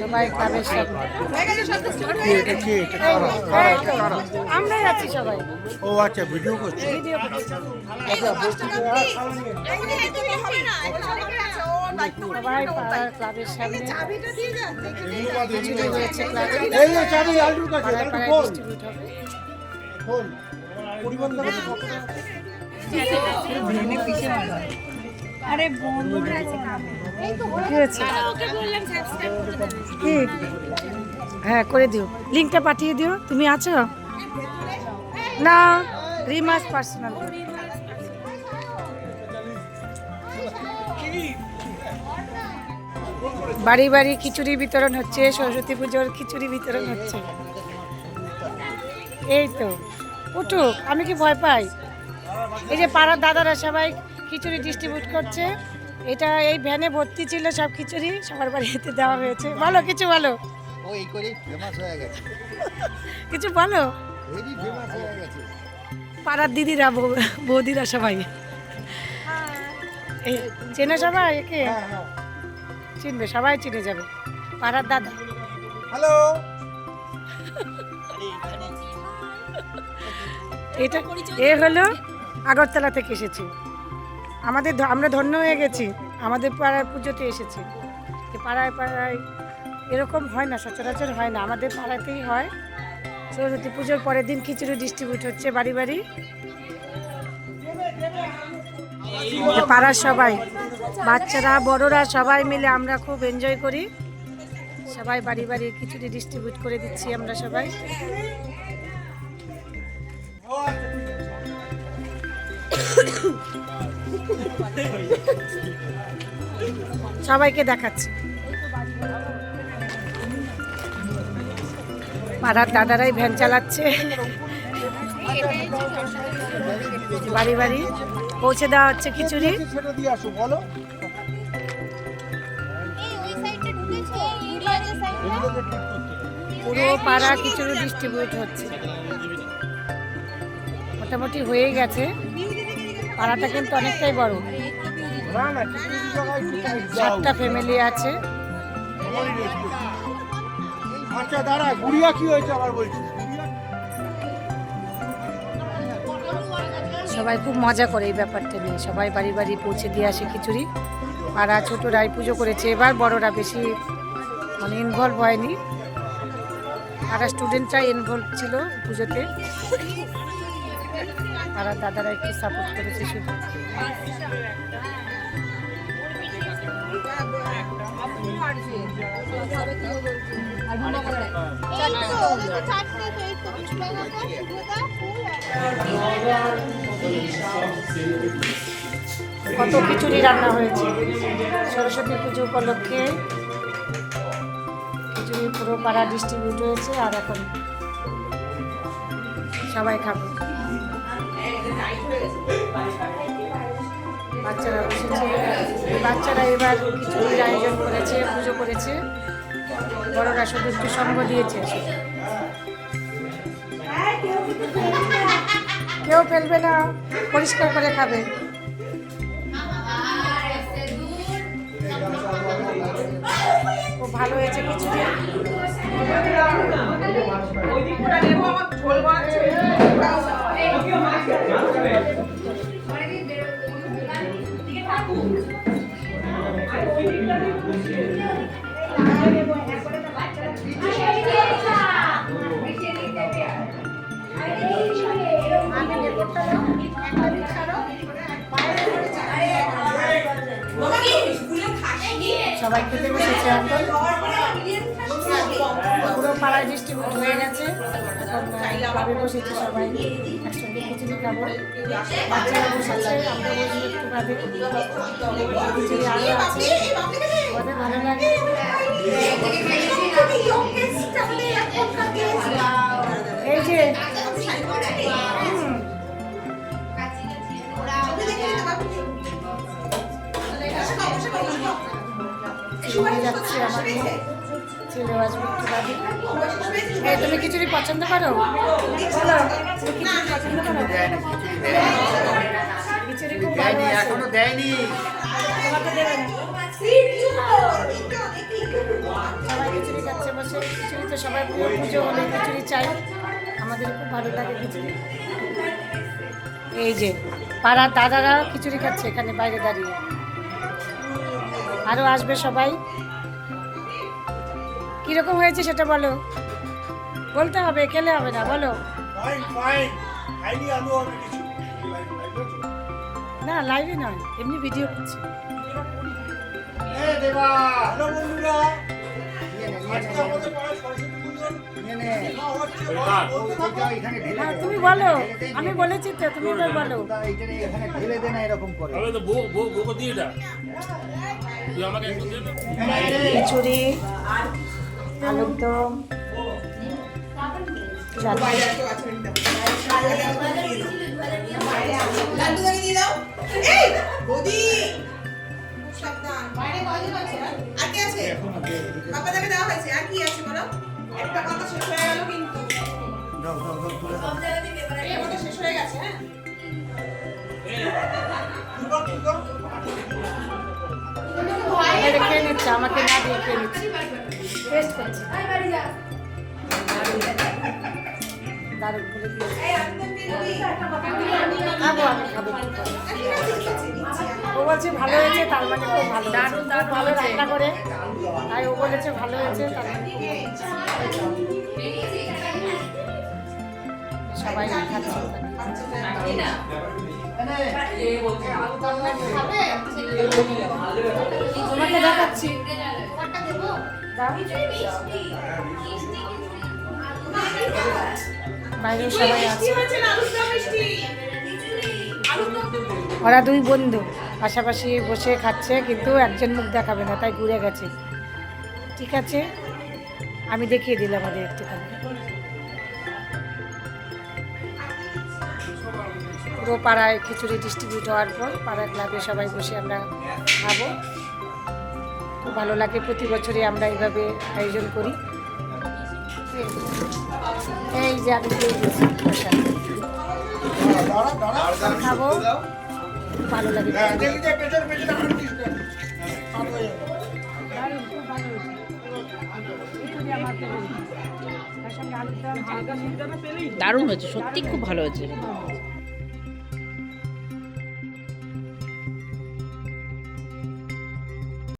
সবাই আমরাই আছি সবাই ও আচ্ছা ভিডিও করছে? ভিডিও সবাই পাড়ার ক্লাবের সামনে। হয়েছে ডিস্ট্রিবিউট হবে। ফোন পরিমাণ দেখো তো কি হ্যাঁ করে দিও। লিঙ্কটা পাঠিয়ে দিও। তুমি আছো? না, রিমাস পার্সোনাল। বাড়ি বাড়ি খিচুড়ি বিতরণ হচ্ছে, সরস্বতী পুজোর খিচুড়ি বিতরণ হচ্ছে। এই তো। উঠুক, আমি কি ভয় পাই? এই যে পাড়ার দাদারা সবাই খিচুড়ি ডিস্ট্রিবিউট করছে। এটা এই ভ্যানে ভর্তি ছিল সব খিচুড়ি সবার বাড়িতে দেওয়া হয়েছে। ভালো কিছু করেই ফেমাস হয়ে গেছে। কিছু ভালো ভেরি ফেমাস হয়ে গেছে। পাড়ার দিদিরা বৌদিরা সবাই। এই চেনে সবাই একে? চিনবে সবাই চিনে যাবে। পাড়ার দাদা। হ্যালো? এটা এ হলো আগরতলা থেকে এসেছি। আমাদের আমরা ধন্য হয়ে গেছি। আমাদের পাড়ায় পুজোতে এসেছি। পাড়ায় পাড়ায় এরকম হয় না, সচরাচর হয় না। আমাদের পাড়াতেই হয়। সরস্বতী পুজোর পরের দিন খিচুড়ি ডিস্ট্রিবিউট হচ্ছে বাড়ি বাড়ি। পাড়ার সবাই, বাচ্চারা, বড়রা সবাই মিলে আমরা খুব এনজয় করি। সবাই বাড়ি বাড়ি খিচুড়ি ডিস্ট্রিবিউট করে দিচ্ছি আমরা সবাই। সবাইকে দেখাচ্ছি। পাড়ার দাদারাই ভ্যান চালাচ্ছে। বাড়ি বাড়ি পৌঁছে দেওয়া হচ্ছে খিচুড়ি। পুরো পাড়া খিচুড়ি ডিস্ট্রিবিউট হচ্ছে। মোটামুটি হয়ে গেছে। পাড়াটা কিন্তু অনেকটাই বড়। সাতটা ফ্যামিলি আছে। আচ্ছা দাঁড়া গুড়িয়া কি হয়েছে আবার বলছি? সবাই খুব মজা করে এই ব্যাপারটা নিয়ে। সবাই বাড়ি বাড়ি পৌঁছে দিয়ে আসে খিচুড়ি। পাড়া ছোটরাই পুজো করেছে। এবার বড়রা বেশি মানে ইনভলভ হয়নি। পাড়া স্টুডেন্টরা ইনভলভ ছিল পুজোতে। পাড়ার দাদারা একটু সাপোর্ট করেছে শুধু। কত খিচুড়ি রান্না হয়েছে? সরস্বতী পুজো উপলক্ষে খিচুড়ি পুরো পাড়া ডিস্ট্রিবিউট হয়েছে, আর এখন সবাই খাবে। বাচ্চারা বসেছে। বাচ্চারা এবার খিচুড়ির আয়োজন করেছে, পুজো করেছে। বড়রা শুধু একটু সঙ্গ দিয়েছে। কেউ ফেলবে না, পরিষ্কার করে খাবে। খুব ভালো হয়েছে খিচুড়ি সবাই খেতে বসেছে এখন ডিস্ট্রিবিউট হয়ে গেছে ক্লাবে বসেছে সবাই একসঙ্গে খিচুড়ি খাব বাচ্চারা বসেছে আমরা বসবো একটু ভাবে খিচুড়ি আরও আছে আমাদের ভালো লাগে এই যে চলে যাচ্ছে আমার ছেলে আসবে একটু তুমি খিচুড়ি পছন্দ করো? তুমি খিচুড়ি পছন্দ করো? খিচুড়ি খুব এখনও দেয়নি। দেবে সবাই খিচুড়ি খাচ্ছে বসে। খিচুড়ি তো সবাই পুজো পুজো হলে খিচুড়ি চাই। আমাদের খুব ভালো লাগে খিচুড়ি। এই যে পাড়ার দাদারা খিচুড়ি খাচ্ছে এখানে বাইরে দাঁড়িয়ে। আরও আসবে সবাই। কীরকম হয়েছে সেটা বলো? বলতে হবে খেলে হবে না বলো। না লাইভে নয় এমনি ভিডিও করছি। তুমি বলো আমি বলেছি তো তুমি এবার বলো। ঢেলে দে না এরকম করে। তাহলে তো বউ শেষ হয়ে হয়ে গেছে হ্যাঁ আমাকে না দিয়ে নিচ্ছে টেস্ট করছি দারুণ বলে খাব আমি খাব। ও বলছে ভালো হয়েছে তার মানে খুব ভালো দারুণ দারুণ ভালো রান্না করে। তাই ও বলেছে ভালো হয়েছে তার মানে। সবাই তোমাকে দেখাচ্ছি। দাও। সবাই আছে। ওরা দুই বন্ধু পাশাপাশি বসে খাচ্ছে কিন্তু একজন মুখ দেখাবে না তাই ঘুরে গেছে। ঠিক আছে? আমি দেখিয়ে দিলাম আমাদের একটুখানি। পুরো পাড়ায় খিচুড়ি ডিস্ট্রিবিউট হওয়ার পর পাড়া ক্লাবে সবাই বসে আমরা খাব। খুব ভালো লাগে প্রতি বছরই আমরা এইভাবে আয়োজন করি। এই যে আমি দিয়ে খাব ভালো লাগে হ্যাঁ দারুণ, হয়েছে। সত্যি খুব ভালো হয়েছে।